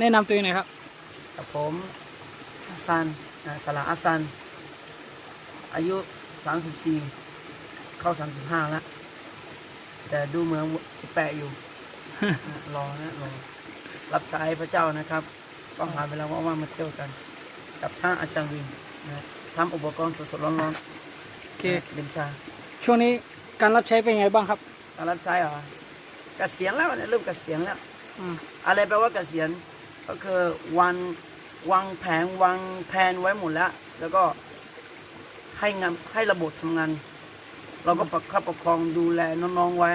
แนะนำตัวเองหน่อยครับ กับผมฮัสซันนะสลาฮัสซัน อายุ 34 เข้า 35 แล้ว แต่ดูเหมือน 18 อยู่นะรอนะรอรับใช้พระเจ้านะครับ ก็หาเวลาว่างๆมาเที่ยวกัน กับท่านอาจารย์วินนะทำอุปกรณ์สดๆร้อนโอเคๆนะเป็นชาช่วงนี้การรับใช้เป็นไงบ้างครับการรับใช้เหรอเกษียณแล้วเนี่ยเริ่มเกษียณแล้ว อืมอะไรแปลว่าเกษียณ ก็คือวันวางแผนวางแผนไว้หมดแล้ว แล้วก็ให้งานให้ระบบทำงาน เราก็ประคับประคองดูแลน้องๆไว้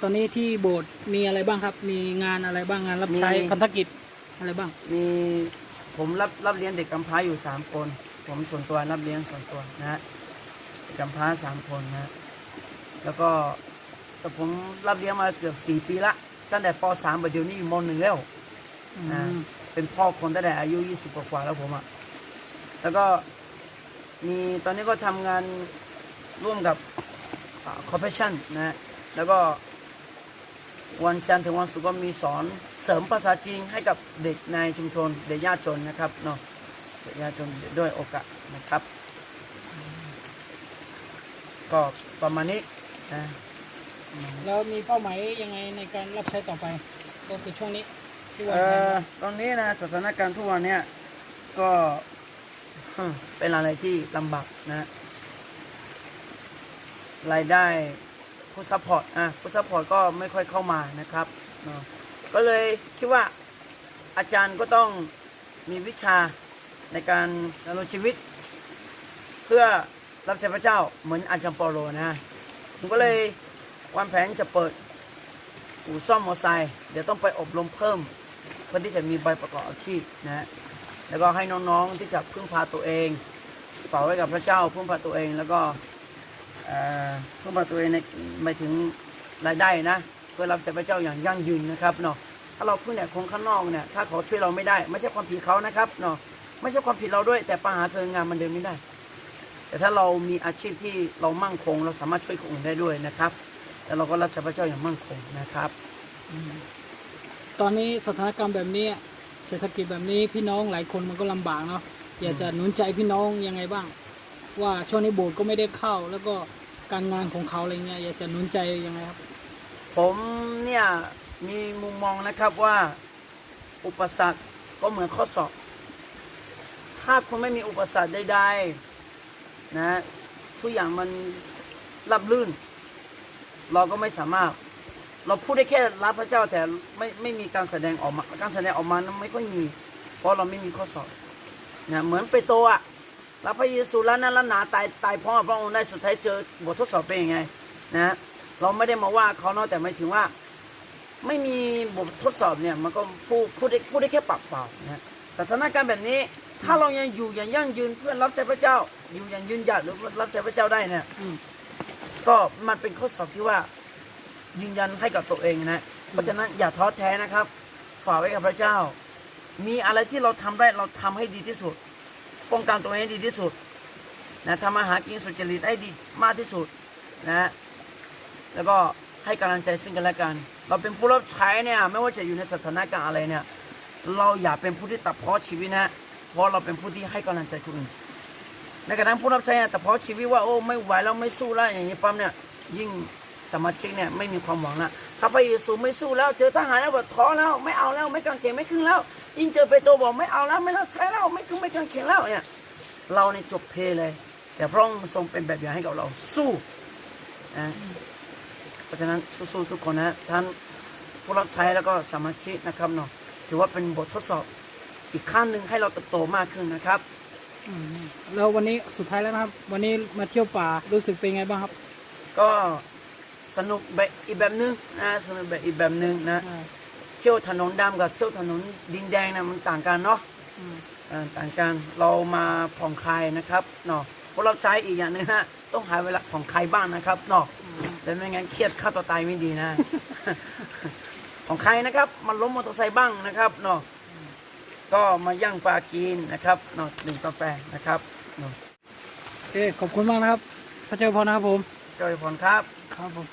ตอนนี้ที่โบสถ์มีอะไรบ้างครับ มีงานอะไรบ้างงานรับใช้มี พันธกิจอะไรบ้าง มีผมรับรับเลี้ยงเด็กกำพร้าอยู่สามคน ผมส่วนตัวรับเลี้ยงส่วนตัวนะฮะเด็กกำพร้าสามคนนะฮะแล้วก็แต่ผมรับเลี้ยงมาเกือบสี่ปีละตั้งแต่ปสามไปเดี๋ยวนี้อยู่มหนึ่งแล้ว อือ่าม เป็นพ่อคนตั้งแต่อายุยี่สิบกว่าแล้วผมอะแล้วก็มีตอนนี้ก็ทำงานร่วมกับคอร์ปอเรชั่นนะฮะแล้วก็วันจันทร์ถึงวันศุกร์ก็มีสอนเสริมภาษาจีนให้กับเด็กในชุมชนเด็กยากจนนะครับเนาะเด็กยากจนด้วยโอกาสนะครับ ก็ประมาณนี้นะแล้วมีเป้าหมายยังไงในการรับใช้ต่อไป ก็คือช่วงนี้ ที่ว่าเอ่อตอนนี้นะสถานการณ์ทุกวันเนี้ยก็เป็นอะไรที่ลำบากนะรายได้ผู้ซัพพอร์ตอะผู้ซัพพอร์ตก็ไม่ค่อยเข้ามานะครับก็เลยคิดว่าอาจารย์ก็ต้องมีวิชาในการดำรงชีวิต เพื่อรับใช้พระเจ้าเหมือนอาจารย์ปาโลนะผมก็เลยวางแผนจะเปิดอู่ซ่อมมอเตอร์ไซค์เดี๋ยวต้องไปอบรมเพิ่ม เพื่อที่จะมีใบประกอบอาชีพนะฮะแล้วก็ให้น้องๆที่จะพึ่งพาตัวเองฝากไว้กับพระเจ้าพึ่งพาตัวเองแล้วก็พึ่งพาตัวเองในหมายถึงรายได้นะเพื่อรับใช้พระเจ้าอย่างยั่งยืนนะครับเนาะถ้าเราพึ่งเนี่ยคนข้างนอกเนี่ยถ้าเขาช่วยเราไม่ได้ ไม่ใช่ความผิดเขานะครับเนาะไม่ใช่ความผิดเราด้วย แต่ปัญหาคืองานมันเดินไม่ได้ แต่ถ้าเรามีอาชีพที่เรามั่งคง เราสามารถช่วยคนอื่นได้ด้วยนะครับแล้วเราก็รับใช้พระเจ้าอย่างมั่นคงนะครับ ตอนนี้สถานการณ์แบบนี้เศรษฐกิจแบบนี้พี่น้องหลายคนมันก็ลำบากเนาะอยากจะหนุนใจพี่น้องยังไงบ้าง ว่าช่วงนี้โบสถ์ก็ไม่ได้เข้า แล้วก็การงานของเขาอะไรเงี้ยอยากจะหนุนใจยังไงครับ ผมเนี่ยมีมุมมองนะครับว่า อุปสรรคก็เหมือนข้อสอบ ถ้าคุณไม่มีอุปสรรคใดๆนะทุกอย่างมันรับลื่น เราก็ไม่สามารถ เราพูดได้แค่รับพระเจ้าแต่ไม่ไม่มีการแสดงออกมา การแสดงออกมานั้นไม่ค่อยมี เพราะเราไม่มีข้อสอบนะเหมือนเปโตอะรับพระเยซูแล้วนั้นแล้วหนาตายตายพราะพระองค์ได้สุดท้ายเจอบททดสอบเป็นยังไงนะเราไม่ได้มาว่าเขาเนาะแต่หมายถึงว่า ไม่มีบททดสอบเนี่ยมันก็พูดพูดได้พูดได้แค่ปากเปล่านะสถานการณ์แบบนี้ถ้าเรายังอยู่อย่างยั่งยืนเพื่อรับใช้พระเจ้า อยู่อย่างยืนหยัดหรือรับใช้พระเจ้าได้เนี่ยก็มันเป็นข้อสอบที่ว่า ยืนยันให้กับตัวเองนะ เพราะฉะนั้นอย่าท้อแท้นะครับ ฝากไว้กับพระเจ้า มีอะไรที่เราทำได้เราทำให้ดีที่สุด ป้องกันตัวเองให้ดีที่สุดนะทำอาหารกินสุจริตให้ดีมากที่สุดนะแล้วก็ให้กำลังใจซึ่งกันและกัน เราเป็นผู้รับใช้เนี่ยไม่ว่าจะอยู่ในสถานการณ์อะไรเนี่ยเราอย่าเป็นผู้ที่ตัดเพาะชีวิตนะเพราะเราเป็นผู้ที่ให้กำลังใจคนอื่นในกระทั่งผู้รับใช้อะแต่เพราะชีวิตว่าโอ้ไม่ไหวแล้วไม่สู้แล้วอย่างนี้ปั๊มเนี่ยยิ่ง สมาชิกเนี่ยไม่มีความหวังละถ้าพระเยซูไม่สู้แล้ว เจอทหารแล้วบอกท้อแล้วไม่เอาแล้วไม่กางเขนไม่ขึ้นแล้วยิ่งเจอเปโตรบอกไม่เอาแล้วไม่รับใช้แล้วไม่ขึ้นไม่กางเขนแล้วเนี่ยเราเนี่ยจบเพเลย แต่พระองค์ทรงเป็นแบบอย่างให้กับเราสู้นะเพราะฉะนั้นสู้ๆทุกคนนะท่านผู้รับใช้แล้วก็สมาชิกนะครับเนาะถือว่าเป็นบททดสอบอีกขั้นหนึ่งให้เราเติบโตมากขึ้นนะครับอืมแล้ววันนี้สุดท้ายแล้วนะครับ วันนี้มาเที่ยวป่ารู้สึกเป็นไงบ้างครับ ก็ สนุกแบบอีกแบบนึงนะสนุกแบบอีกแบบนึงนะอ่าเที่ยวถนนดำกับเที่ยวถนนดินแดงนะมันต่างกันเนาะอืมเอ่อต่างกันเรามาผ่อนคลายนะครับเนาะพวกเราใช้อีกอย่างหนึงฮะต้องหาเวลาผ่อนคลายบ้างนะครับเนาะแต่ไม่งั้นเครียดฆ่าตัวตายไม่ดีนะผ่อนคลายนะครับมันล้มมอเตอร์ไซค์บ้างนะครับเนาะก็มาย่างปลากินนะครับเนาะดื่มกาแฟนะครับเนาะโอเคขอบคุณมากนะครับพระเจ้าพรนะครับผมเจ้าพรครับครับผม